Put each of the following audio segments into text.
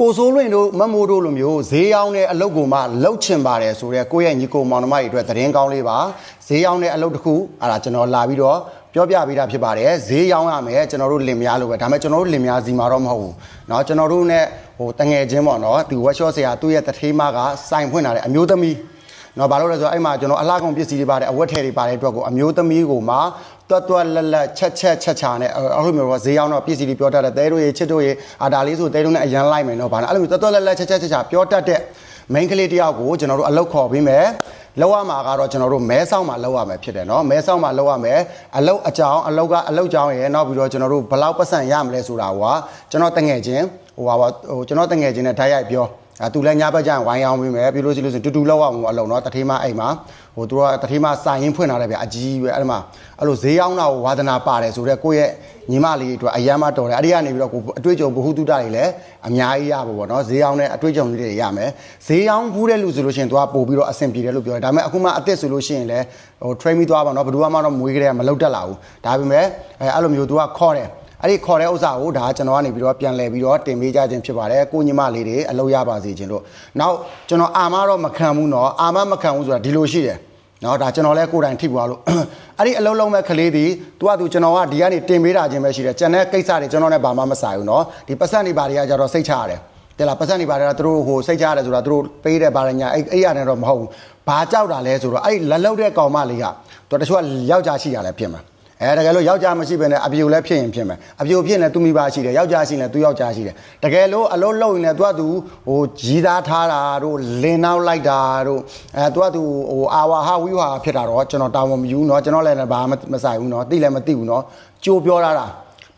ကိုစိုးလွင်တို့မတ်မိုးတို့လိုမျိုးဈေးရောက်တဲ့အလုပ်ကိုမှလှုပ်ချင်ပါတယ်ဆိုတော့ကိုယ့်ရဲ့ညီကိုမောင်နှမတွေအတွက်သတင်းကောင်းလေးပါဈေးရောက်တဲ့အလုပ်တစ်ခုအဲ့ဒါကျွန်တော်လာပြီးတော့ပြောပြပေးတာဖြစ်ပါတယ်ဈေးရောက်ရမယ်ကျွန်တော်တို့လင်မယားလို့ပဲဒါပေမဲ့ကျွန်တော်တို့လင်မယားစီမှာတော့မဟုတ်ဘူးเนาะကျွန်တော်တို့ ਨੇ ဟိုတငယ်ချင်းပေါ့เนาะဒီ workshop ဆရာသူ့ရဲ့တထေးမကစိုင်ဖွင့်လာတဲ့အမျိုးသမီး နော်ဘာလို့လဲဆိုတော့အဲ့မှာကျွန်တော်အလားကုန်ပစ္စည်းတွေပါတယ်အဝတ်ထည်တွေပါတယ်အတွက်ကိုအမျိုးသမီးကိုမှတွတ်တွတ်လက်လက်ချက်ချက်ချက်ချာနဲ့အဲ့လိုမျိုးတော့ဈေးရောက်တော့ပစ္စည်းတွေပြောတတ်တယ်တဲတို့ရေချစ်တို့ရေအာဒါလေးဆိုတဲတို့နဲ့အရန်လိုက်မယ်နော်ဘာလဲအဲ့လိုမျိုးတွတ်တွတ်လက်လက်ချက်ချက်ချက်ချာပြောတတ်တဲ့ main ကလေးတယောက်ကိုကျွန်တော်တို့အလောက်ခေါ်ပေးမယ်လောက်ရမှာကတော့ကျွန်တော်တို့မဲဆောက်မှာလောက်ရမယ်ဖြစ်တယ်နော်မဲဆောက်မှာလောက်ရမယ်အလောက်အကြောင်းအလောက်ကအလောက်ကြောင်းရယ်နောက်ပြီးတော့ကျွန်တော်တို့ဘယ်လောက်ပတ်စံရမလဲဆိုတာကကျွန်တော်တငယ်ချင်းဟိုပါဟိုကျွန်တော်တငယ်ချင်းနဲ့ဓာတ်ရိုက်ပြော အဲသူလည်းညဘက်ကျရင်ဝိုင်းအောင်ပြီးမယ်ပြီးလို့ရှိလို့ဆိုတူတူလောက်အောင်အလုံးတော့တထေးမအိမ်မှာဟိုသူကတထေးမစာရင်းဖွင့်လာတယ်ဗျအကြီးပဲအဲ့ဒီမှာအဲ့လိုဈေးရောက်တာကိုဝါသနာပါတယ်ဆိုတော့ကိုယ့်ရဲ့ညီမလေးတို့အယမ်းမတော်တယ်အဲ့ဒီကနေပြီးတော့ကိုအတွေ့အကြုံဘ ഹു တုတတွေလည်းအများကြီးရပါဘောနော်ဈေးရောက်တဲ့အတွေ့အကြုံလေးတွေရမယ်ဈေးရောက်ဘူးတဲ့လူဆိုလို့ရှိရင်သူကပို့ပြီးတော့အဆင်ပြေတယ်လို့ပြောတယ်ဒါပေမဲ့အခုမှအစ်စ်ဆိုလို့ရှိရင်လည်းဟို train ပြီးသွားပါတော့ဘယ်သူမှတော့မွေးကြတဲ့မလောက်တက်လာဘူးဒါပေမဲ့အဲအဲ့လိုမျိုးသူကခေါ်တယ် အဲ့ဒီခေါ်တဲ့ဥစ္စာကိုဒါကျွန်တော်ကနေပြီးတော့ပြန်လဲပြီးတော့တင်ပေးကြခြင်းဖြစ်ပါတယ်ကိုညီမလေးတွေအလုပ်ရပါစေခြင်းလို့နောက်ကျွန်တော်အာမတော့မခံဘူးเนาะအာမမခံဘူးဆိုတာဒီလိုရှိတယ်เนาะဒါကျွန်တော်လဲကိုယ်တိုင်ထိပွားလို့ အဲ့ဒီအလုံးလုံးမဲ့ကလေးဒီသူကသူကျွန်တော်ကဒီကနေတင်ပေးတာခြင်းပဲရှိတယ်ကျန်တဲ့ကိစ္စတွေကျွန်တော်နဲ့ဘာမှမဆိုင်ဘူးเนาะဒီပတ်စံတွေဘာတွေကကြတော့စိတ်ချရတယ်တယ်လားပတ်စံတွေဘာတွေကသူတို့ဟိုစိတ်ချရတယ်ဆိုတာသူတို့ပေးတယ်ဘာတွေညာအဲ့အဲ့ရတယ်တော့မဟုတ်ဘူးဘာကြောက်တာလဲဆိုတော့အဲ့လက်လောက်တဲ့ကောင်မလေးကသူတချို့ကယောက်ျားရှိရလဲဖြစ်မှာ အဲတကယ်လို့ယောက်ျားမရှိဘဲနဲ့အပြိုလည်းဖြစ်ရင်ဖြစ်မယ်အပြိုဖြစ်ရင်သူမိဘရှိတယ်ယောက်ျားရှိရင်သူယောက်ျားရှိတယ်တကယ်လို့အလုံးလုံးရင်လည်းသူကသူဟိုကြီးသားထားတာတို့လင်းနောက်လိုက်တာတို့အဲသူကသူဟိုအာဝါဟဝိဝါဖြစ်တာတော့ကျွန်တော်တာဝန်မယူเนาะကျွန်တော်လည်းဘာမှမဆိုင်ဘူးเนาะသိလည်းမသိဘူးเนาะကြိုးပြောတာတာ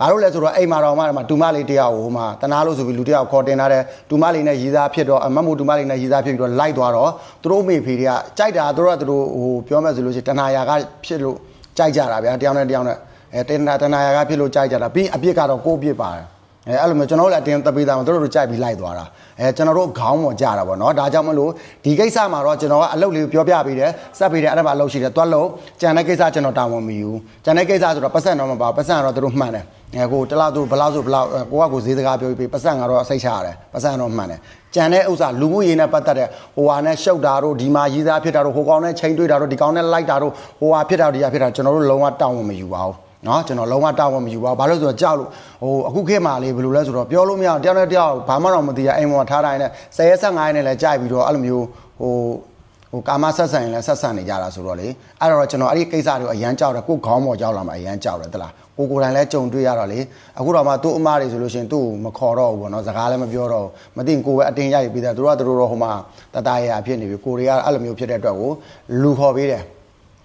ဘာလို့လဲဆိုတော့အိမ်မှာတော့မှတူမလေးတယောက်ဟိုမှာတနာလို့ဆိုပြီးလူတယောက်ခေါ်တင်ထားတဲ့တူမလေးနဲ့ရီသားဖြစ်တော့အမတ်မို့တူမလေးနဲ့ရီသားဖြစ်ပြီးတော့လိုက်သွားတော့သူတို့မိဖေတွေကကြိုက်တာသူတို့ကသူတို့ဟိုပြောမယ်ဆိုလို့ရှိရင်တနာယာကဖြစ်လို့ ကြိုက်ကြတာဗျာတယောက်နဲ့တယောက်နဲ့အဲတနာတနာယာကဖြစ်လို့ကြိုက်ကြတာပြီးအပြစ်ကတော့ကိုယ့်အပြစ်ပါတယ်အဲအဲ့လိုမျိုးကျွန်တော်တို့လည်းအတင်းသပေးတာမှာတို့တို့ကြိုက်ပြီးလိုက်သွားတာအဲကျွန်တော်တို့ခေါင်းပေါ်ကြတာပေါ့နော်ဒါကြောင့်မလို့ဒီကိစ္စမှာတော့ကျွန်တော်ကအလုပ်လေးပြောပြပေးတယ်စက်ပေးတယ်အဲ့ဒါမှအလုပ်ရှိတယ်တွက်လို့ကြံတဲ့ကိစ္စကျွန်တော်တာဝန်မယူကြံတဲ့ကိစ္စဆိုတော့ပတ်စံတော့မပါပတ်စံကတော့တို့မှန်တယ် အဲကိုတလားသူဘလားဆိုဘလားကိုကကိုဈေးစကားပြောပြီးပတ်စံကတော့စိတ်ချရတယ်ပတ်စံတော့မှန်တယ်ကြံတဲ့ဥစ္စာလူမှုရေးနဲ့ပတ်သက်တဲ့ဟိုဟာနဲ့ရှုပ်တာတို့ဒီမှာရေးစားဖြစ်တာတို့ဟိုကောင်နဲ့ချိန်တွေးတာတို့ဒီကောင်နဲ့လိုက်တာတို့ဟိုဟာဖြစ်တာဒီဟာဖြစ်တာကျွန်တော်တို့လုံးဝတောင်းဝန်မယူပါဘူးနော်ကျွန်တော်လုံးဝတာဝန်မယူပါဘူးဘာလို့ဆိုတော့ကြောက်လို့ဟိုအခုခေတ်မှာလေဘယ်လိုလဲဆိုတော့ပြောလို့မရအောင်တယောက်နဲ့တယောက်ဘာမှတော့မသိရအိမ်ပေါ်ထားတိုင်းနဲ့10ရက်15ရက်နဲ့လည်းကြိုက်ပြီးတော့အဲ့လိုမျိုးဟို ဟိုကာမဆက်ဆံရင်လည်းဆက်ဆံနေကြတာဆိုတော့လေအဲ့တော့ကျွန်တော်အဲ့ဒီကိစ္စတွေကိုအရန်ကြောက်တယ်ကိုယ်ခေါင်းပေါ်ကြောက်လာမှအရန်ကြောက်တယ်တလားကိုကိုယ်တိုင်လည်းကြုံတွေ့ရတော့လေအခုတော့မှသူ့အမားတွေဆိုလို့ရှိရင်သူ့ကိုမခေါ်တော့ဘူးပေါ့နော်စကားလည်းမပြောတော့ဘူးမသိရင်ကိုယ်ပဲအတင်းရိုက်ပြီးသားသူတို့ကသူတို့တော့ဟိုမှာတတရရဖြစ်နေပြီကိုတွေကအဲ့လိုမျိုးဖြစ်တဲ့အတွက်ကိုလူခေါ်ပေးတယ်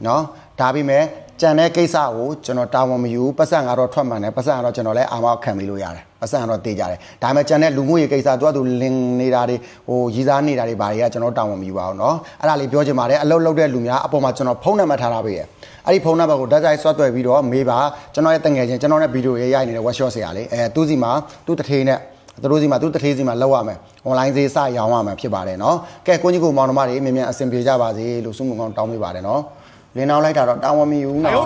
နော်ဒါပေမဲ့ ကြံတဲ့ကိစ္စကိုကျွန်တော်တာဝန်မယူပတ်စံကတော့ထွက်မှန်တယ်ပတ်စံကတော့ကျွန်တော်လည်းအာမခံပေးလို့ရတယ်ပတ်စံကတော့တေးကြတယ်ဒါပေမဲ့ကြံတဲ့လူမှုရေးကိစ္စသူကသူလင်နေတာတွေဟိုရည်စားနေတာတွေဘာတွေကကျွန်တော်တာဝန်မယူပါဘူးเนาะအဲ့ဒါလေးပြောချင်ပါတယ်အလုပ်လုပ်တဲ့လူများအပေါ်မှာကျွန်တော်ဖုန်းနံပါတ်ထားထားပေးရအဲ့ဒီဖုန်းနံပါတ်ကိုဓာတ်ကြိုက်ဆွတ်တွေ့ပြီးတော့မေးပါကျွန်တော်ရဲ့တငယ်ချင်းကျွန်တော်ရဲ့ဗီဒီယိုရေးရိုက်နေတဲ့ workshop ဆရာလေးအဲသူ့စီမှာသူ့တထေးနဲ့သူတို့စီမှာသူတထေးစီမှာလောက်ရမယ် online ဈေးစရောင်းရမှာဖြစ်ပါတယ်เนาะကဲကိုကြီးကိုမောင်နှမတွေမြင်မြန်အဆင်ပြေကြပါစေလို့ဆုမွန်ကောင်းတောင်းပေးပါတယ်เนาะ လင်းနောက်လိုက်တာတော့တာဝန်မယူဘူးနော်